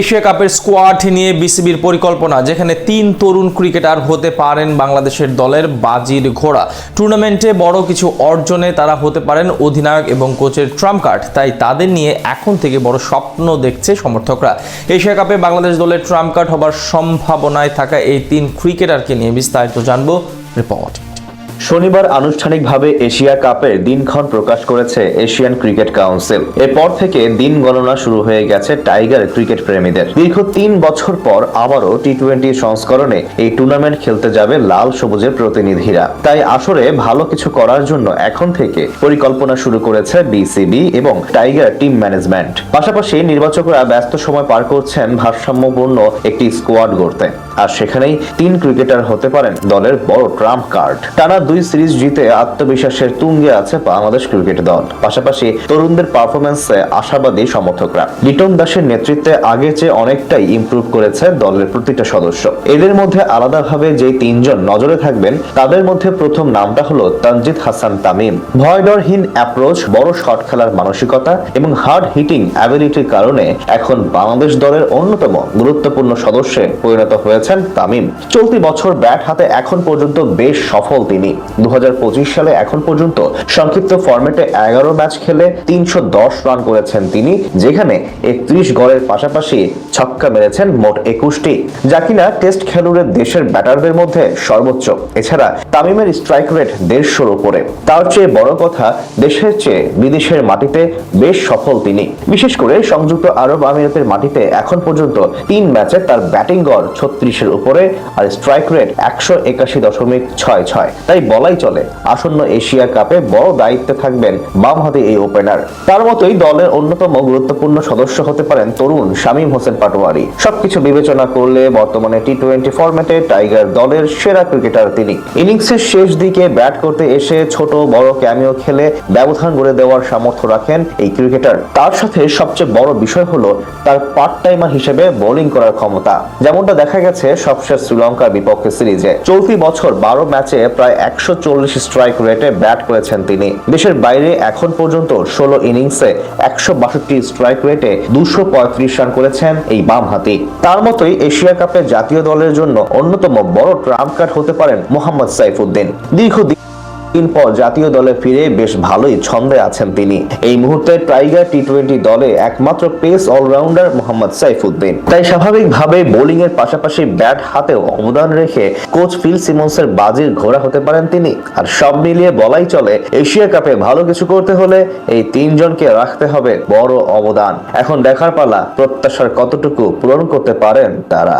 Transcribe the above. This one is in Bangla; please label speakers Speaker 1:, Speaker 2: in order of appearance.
Speaker 1: এশিয়া কাপের স্কোয়াড নিয়ে বিসিবির পরিকল্পনা, যেখানে তিন তরুণ ক্রিকেটার হতে পারেন বাংলাদেশের দলের বাজির ঘোড়া। টুর্নামেন্টে বড় কিছু অর্জনে তারা হতে পারেন অধিনায়ক এবং কোচের ট্রাম্প কার্ড তাই তাদের নিয়ে এখন থেকে বড় স্বপ্ন দেখছে সমর্থকরা। এশিয়া কাপে বাংলাদেশ দলের ট্রাম্প কার্ড হবার সম্ভাবনায় থাকা এই তিন ক্রিকেটারকে নিয়ে বিস্তারিত জানব রিপোর্ট।
Speaker 2: শনিবার আনুষ্ঠানিকভাবে এশিয়া কাপের দিনক্ষণ প্রকাশ করেছে এশিয়ান ক্রিকেট কাউন্সিল। এরপর থেকে দিন গণনা শুরু হয়ে গেছে টাইগার ক্রিকেট প্রেমীদের। দীর্ঘ তিন বছর পর আবারও টি টোয়েন্টি সংস্করণে এই টুর্নামেন্ট খেলতে যাবে লাল সবুজের প্রতিনিধিরা। তাই আসরে ভালো কিছু করার জন্য এখন থেকে পরিকল্পনা শুরু করেছে বিসিবি এবং টাইগার টিম ম্যানেজমেন্ট। পাশাপাশি নির্বাচকরা ব্যস্ত সময় পার করছেন ভারসাম্যপূর্ণ একটি স্কোয়াড গড়তে। আর সেখানেই তিন ক্রিকেটার হতে পারেন দলের বড় ট্রাম্প কার্ড। টানা দুই সিরিজ জিতে আত্মবিশ্বাসের তুঙ্গে আছে বাংলাদেশ ক্রিকেট দল। পাশাপাশি তরুণদের পারফরমেন্সে আশাবাদী সমর্থকরা। লিটন দাসের নেতৃত্বে আগে চেয়ে অনেকটাই ইমপ্রুভ করেছে দলের প্রতিটা সদস্য। এদের মধ্যে আলাদাভাবে যে তিনজন নজরে থাকবেন, তাদের মধ্যে প্রথম নামটা হলো তানজিদ হাসান তামিম। ভয়ডরহীন অ্যাপ্রোচ বড় শট খেলার মানসিকতা এবং হার্ড হিটিং অ্যাবিলিটির কারণে এখন বাংলাদেশ দলের অন্যতম গুরুত্বপূর্ণ সদস্যে পরিণত হয়েছেন তামিম। চলতি বছর ব্যাট হাতে এখন পর্যন্ত বেশ সফল তিনি। দু হাজার পঁচিশ সালে এখন পর্যন্ত সংক্ষিপ্ত ফরম্যাটে এগারো ম্যাচ খেলে তিনশো রান করেছেন তিনি, যেখানে একত্রিশ গড়ের পাশাপাশি ছক্কা মেরেছেন মোট একুশটি। যা কিনা টেস্ট খেলুড়ে দেশের ব্যাটারদের মধ্যে সর্বোচ্চ। এছাড়া তামিমের স্ট্রাইক রেট দেড়শোর উপরে। তার চেয়ে বড় কথা, দেশের চেয়ে বিদেশের মাটিতে বেশ সফল তিনি। বিশেষ করে সংযুক্ত আরব আমিরাতের মাটিতে এখন পর্যন্ত তিন ম্যাচে তার ব্যাটিং গড় ছত্রিশের উপরে আর স্ট্রাইক রেট একশো একাশি দশমিক ছয় ছয়। তাই বলাই চলে। আসন্ন এশিয়া কাপে বড় দায়িত্বে থাকবেন বামহাতি এই ওপেনার। তার মতোই দলের অন্যতম গুরুত্বপূর্ণ সদস্য হতে পারেন তরুণ শামীম হোসেন পাটোয়ারি। সবকিছু বিবেচনা করলে বর্তমানে টি টোয়েন্টি ফরম্যাটে টাইগার দলের সেরা ক্রিকেটার তিনি। ইনিংসের শেষ দিকে ব্যাট করতে এসে ছোট বড় ক্যামিও খেলে ব্যবধান গড়ে দেওয়ার সামর্থ্য রাখেন এই ক্রিকেটার তার সাথে সবচেয়ে বড় বিষয় হলো তার পার্ট টাইমার হিসেবে বোলিং করার ক্ষমতা। যেমনটা দেখা গেছে সবশেষ শ্রীলঙ্কার বিপক্ষে সিরিজে। চলতি বছর বারো ম্যাচে প্রায় একশো চল্লিশ স্ট্রাইক রেটে ব্যাট করেছেন তিনি। দেশের বাইরে এখন পর্যন্ত ষোলো ইনিংসে একশো বাষট্টি স্ট্রাইক রেটে দুশো পঁয়ত্রিশ রান করেছেন এই বাম হাতি। তার মতোই এশিয়া কাপে জাতীয় দলের জন্য অন্যতম বড় ট্রাম্প কার্ড হতে পারেন মোহাম্মদ সাইফুদ্দিন। দীর্ঘদিন দিন পর জাতীয় দলে ফিরে বেশ ভালোই ছন্দে আছেন তিনি। এই মুহূর্তে টাইগার টি টোয়েন্টি দলে একমাত্র পেস অলরাউন্ডার মোহাম্মদ সাইফুদ্দিন। তাই স্বাভাবিকভাবে বোলিং এর পাশাপাশি ব্যাট হাতেও অবদান রেখে কোচ ফিল সিমন্সের বাজির ঘোড়া হতে পারেন তিনি। আর সব মিলিয়ে বলাই চলে, এশিয়া কাপে ভালো কিছু করতে হলে এই তিনজনকে রাখতে হবে বড় অবদান। এখন দেখার পালা, প্রত্যাশার কতটুকু পূরণ করতে পারেন তারা?